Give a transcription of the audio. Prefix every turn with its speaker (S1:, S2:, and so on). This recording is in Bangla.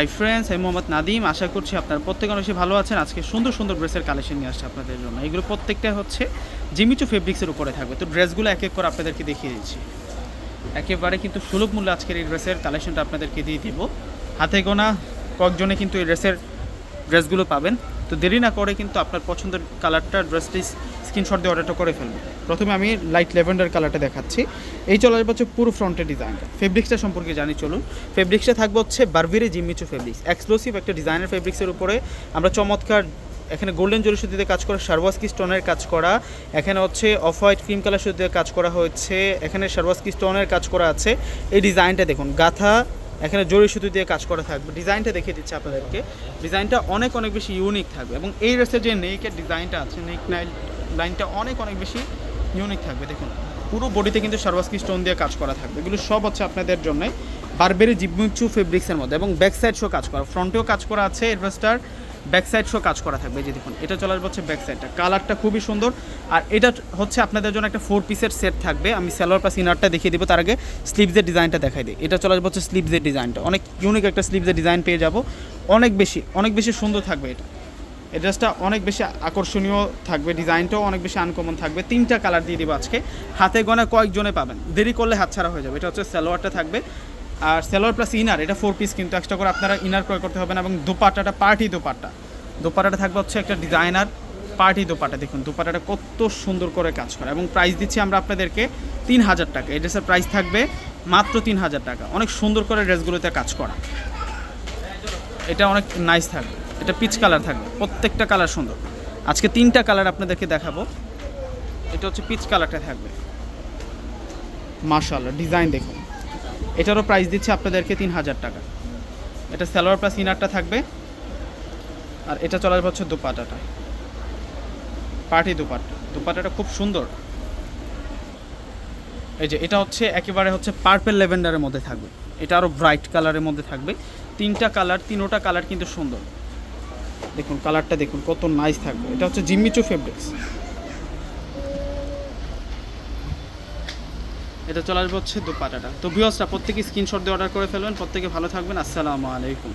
S1: হাই ফ্রেন্ডস আমি মোহাম্মদ নাদিম আশা করছি আপনারা প্রত্যেকে অনেক ভালো আছেন। আজকে সুন্দর সুন্দর ড্রেসের কালেকশন নিয়ে আসছে আপনাদের জন্য। এগুলো প্রত্যেকটা হচ্ছে জিমিচু ফেব্রিক্সের উপরে থাকবে। তো ড্রেসগুলো এক এক করে আপনাদেরকে দেখিয়ে দিচ্ছি। একেবারে কিন্তু সুলভ মূল্যে আজকের এই ড্রেসের কালেকশনটা আপনাদেরকে দিয়ে দিব। হাতে গোনা কয়েকজনে কিন্তু এই ড্রেসের ড্রেসগুলো পাবেন। তো দেরি না করে কিন্তু আপনার পছন্দের কালারটা ড্রেসটি স্ক্রিনশট দিয়ে অর্ডারটা করে ফেলবেন প্রথমে আমি লাইট লেভেন্ডার কালারটা দেখাচ্ছি। এই চলে আসবে হচ্ছে পুরো ফ্রন্টের ডিজাইনটা ফেব্রিক্সটা সম্পর্কে জানি, চলুন। ফেব্রিক্সটা থাকবে হচ্ছে বারবিরে জিমিচু ফেব্রিক্স এক্সক্লুসিভ একটা ডিজাইনের ফেব্রিক্সের উপরে আমরা চমৎকার এখানে গোল্ডেন জরি সুতিতে কাজ করা শারওয়াস্কি স্টোনের কাজ করা, এখানে হচ্ছে অফ হোয়াইট ক্রিম কালার সুতিতে কাজ করা হয়েছে, এখানে শারওয়াস্কি স্টোনের কাজ করা আছে। এই ডিজাইনটা দেখুন, গাথা, এখানে জরি সুতি দিয়ে কাজ করা থাকবে। ডিজাইনটা দেখিয়ে দিচ্ছে আপনাদেরকে। ডিজাইনটা অনেক অনেক বেশি ইউনিক থাকবে। এবং এই ড্রেসের যে নেইকের ডিজাইনটা আছে নেক লাইনটা অনেক অনেক বেশি ইউনিক থাকবে, দেখুন। পুরো বডিতে কিন্তু সার্ভাসকি স্টোন দিয়ে কাজ করা থাকবে। এগুলো সব হচ্ছে আপনাদের জন্য বারবেরি জিবমিচু ফেব্রিক্সের মধ্যে এবং ব্যাক সাইড শো কাজ করা। ফ্রন্টেও কাজ করা আছে এডভেস্টার ব্যাক সাইড শো কাজ করা থাকবে। যে দেখুন, এটা চলে আসবে হচ্ছে ব্যাক সাইডটা কালারটা খুবই সুন্দর। আর এটা হচ্ছে আপনাদের জন্য একটা ফোর পিসের সেট থাকবে। আমি স্যালোয়ার প্লাস ইনারটা দেখিয়ে দিব, তার আগে স্লিভসের ডিজাইনটা দেখাই দিই। এটা চলে আসবে হচ্ছে স্লিভসের ডিজাইনটা অনেক ইউনিক একটা স্লিভসের ডিজাইন পেয়ে যাব। অনেক বেশি অনেক বেশি সুন্দর থাকবে এটা। এই ড্রেসটা অনেক বেশি আকর্ষণীয় থাকবে, ডিজাইনটাও অনেক বেশি আনকমন থাকবে। তিনটা কালার দিয়ে দিব আজকে। হাতে গোনা কয়েকজনে পাবেন। দেরি করলে হাতছাড়া হয়ে যাবে। এটা হচ্ছে সালোয়ারটা থাকবে। আর সালোয়ার প্লাস ইনার এটা ফোর পিস কিন্তু এক্সট্রা করে আপনারা ইনার ক্রয় করতে হবে না এবং দোপাট্টাটা পার্টি দোপাট্টা। দোপাট্টাটা থাকবে হচ্ছে একটা ডিজাইনার পার্টি দোপাট্টা। দেখুন দোপাট্টাটা কত সুন্দর করে কাজ করে। এবং প্রাইস দিচ্ছি আমরা আপনাদেরকে তিন হাজার টাকা। এই ড্রেসের প্রাইস থাকবে মাত্র তিন হাজার টাকা। অনেক সুন্দর করে ড্রেসগুলোতে কাজ করা। এটা অনেক নাইস থাকবে। এটা পিচ কালার থাকবে, প্রত্যেকটা কালার সুন্দর। আজকে তিনটা কালার আপনাদেরকে দেখাবো। এটা হচ্ছে পিচ কালারটা থাকবে। মার্শাল্লাহ ডিজাইন দেখুন। এটারও প্রাইস দিচ্ছে আপনাদেরকে তিন হাজার টাকা। এটা সালোয়ার প্লাস ইনারটা থাকবে। আর এটা চলে আসবে হচ্ছে দুপাটাটা। পার্টি দুপাট্টা। দুপাট্টাটা খুব সুন্দর। এই যে এটা হচ্ছে একেবারে হচ্ছে পার্পেল লেভেন্ডারের মধ্যে থাকবে। এটা আরও ব্রাইট কালারের মধ্যে থাকবে। তিনটা কালার তিনোটা কালার কিন্তু সুন্দর। দেখুন, কালারটা দেখুন, কত নাইস থাকবে। এটা হচ্ছে জিম্মিচু ফেব্রিক্স এটা চলে আসবে হচ্ছে দুপাটাটা। তো বিহসটা প্রত্যেকে স্ক্রিনশট দিয়ে অর্ডার করে ফেলবেন। প্রত্যেকে ভালো থাকবেন। আসসালামু আলাইকুম।